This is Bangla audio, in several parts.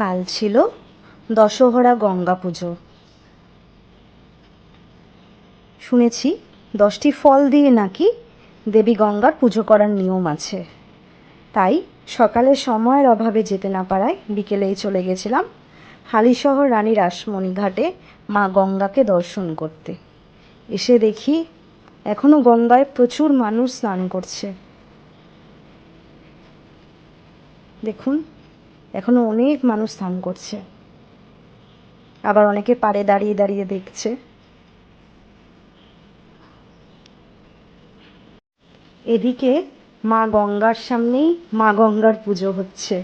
কাল ছিল দশহরা গঙ্গা পুজো। শুনেছি দশটি ফল দিয়ে নাকি দেবী গঙ্গার পুজো করার নিয়ম আছে। তাই সকালে সময়ের অভাবে যেতে না পারায় বিকেলেই চলে গেছিলাম হালিশহর রানী রাসমণি ঘাটে মা গঙ্গাকে দর্শন করতে। এসে দেখি এখনও গঙ্গায় প্রচুর মানুষ স্নান করছে। দেখুন এখনও অনেক মানুষ স্নান করছে। আবার অনেকে পাড়ে দাঁড়িয়ে দাঁড়িয়ে দেখছে। এদিকে মা গঙ্গার সামনেই মা গঙ্গার পুজো হচ্ছে।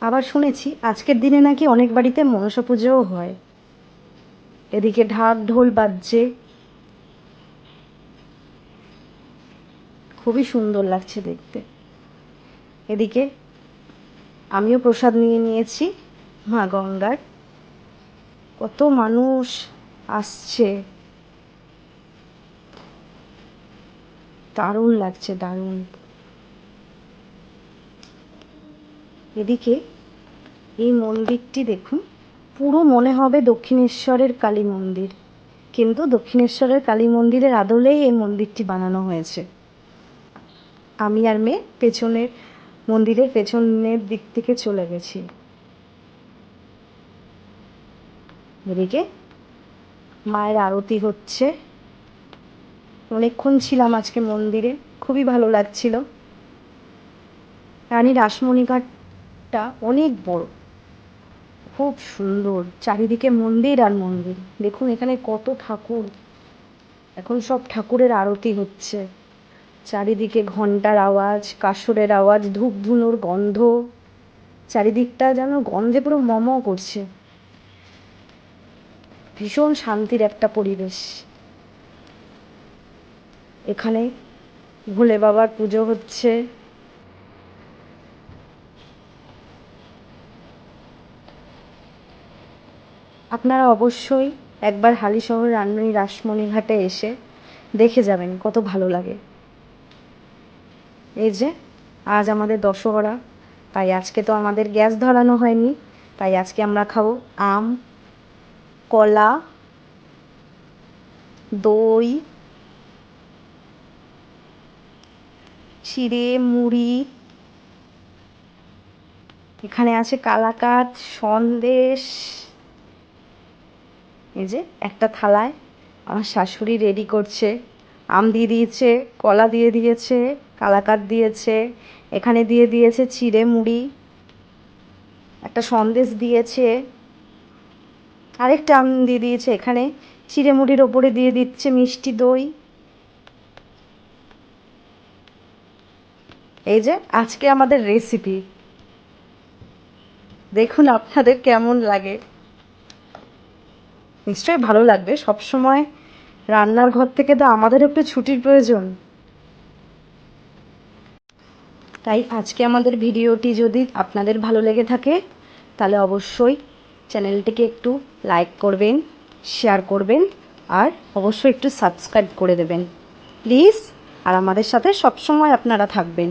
আবার শুনেছি আজকের দিনে নাকি অনেক বাড়িতে মনসা পুজোও হয়। এদিকে ঢাক ঢোল বাজছে। খুবই সুন্দর লাগছে দেখতে। এদিকে আমিও প্রসাদ নিয়ে নিয়েছি। মা গঙ্গার। কত মানুষ আসছে। দারুণ লাগছে, দারুণ। এদিকে এই মন্দিরটি দেখুন, পুরো মনে হবে দক্ষিণেশ্বরের কালী মন্দির। কিন্তু দক্ষিণেশ্বরের কালী মন্দিরের আদলেই এই মন্দিরটি বানানো হয়েছে। আমি আর মেয়ে পেছনের মন্দিরের পেছনের দিক থেকে চলে গেছি। এদিকে মায়ের আরতি হচ্ছে। অনেকক্ষণ ছিলাম আজকে মন্দিরে, খুবই ভালো লাগছিল। রানী রাসমণিঘাটটা অনেক বড়, খুব সুন্দর, চারিদিকে মন্দির আর মন্দির। দেখুন এখানে কত ঠাকুর, এখন সব ঠাকুরের আরতি হচ্ছে। চারিদিকে ঘণ্টার আওয়াজ, কাসরের আওয়াজ ধূপ ধুনোর গন্ধ। চারিদিকটা যেন গন্ধে পুরো মম করছে। ভীষণ শান্তির একটা পরিবেশ। এখানে ভোলে বাবার পুজো হচ্ছে। আপনারা অবশ্যই একবার হালিশহর রান্নানি রাসমণি ঘাটে এসে দেখে যাবেন, কত ভালো লাগে। এই যে, আজ আমাদের দশহরা, তাই আজকে তো আমাদের গ্যাস ধরানো হয়নি, তাই আজকে আমরা খাব আম, কলা, দই চিড়ে মুড়ি, এখানে আছে কালাকাত, সন্দেশ, এই যে একটা থালায় আমার শাশুড়ি রেডি করছে, আম দিয়ে দিয়েছে, কলা দিয়ে দিয়েছে। কালাকাত দিয়েছে। এখানে দিয়ে দিয়েছে চিড়ে মুড়ি। একটা সন্দেশ দিয়েছে। আরেকটা আম দিয়ে দিয়েছে এখানে। চিড়ে মুড়ির ওপরে দিয়ে দিচ্ছে মিষ্টি দই। এই যে আজকে আমাদের রেসিপি দেখুন আপনাদের কেমন লাগে। নিশ্চয়ই ভালো লাগবে। সব সময় রান্নার ঘর থেকে তো আমাদের একটু ছুটির প্রয়োজন। তাই আজকে আমাদের ভিডিওটি যদি আপনাদের ভালো লেগে থাকে, তাহলে অবশ্যই চ্যানেলটিকে একটু লাইক করবেন, শেয়ার করবেন, আর অবশ্যই একটু সাবস্ক্রাইব করে দেবেন। প্লিজ, আর আমাদের সাথে সবসময় আপনারা থাকবেন।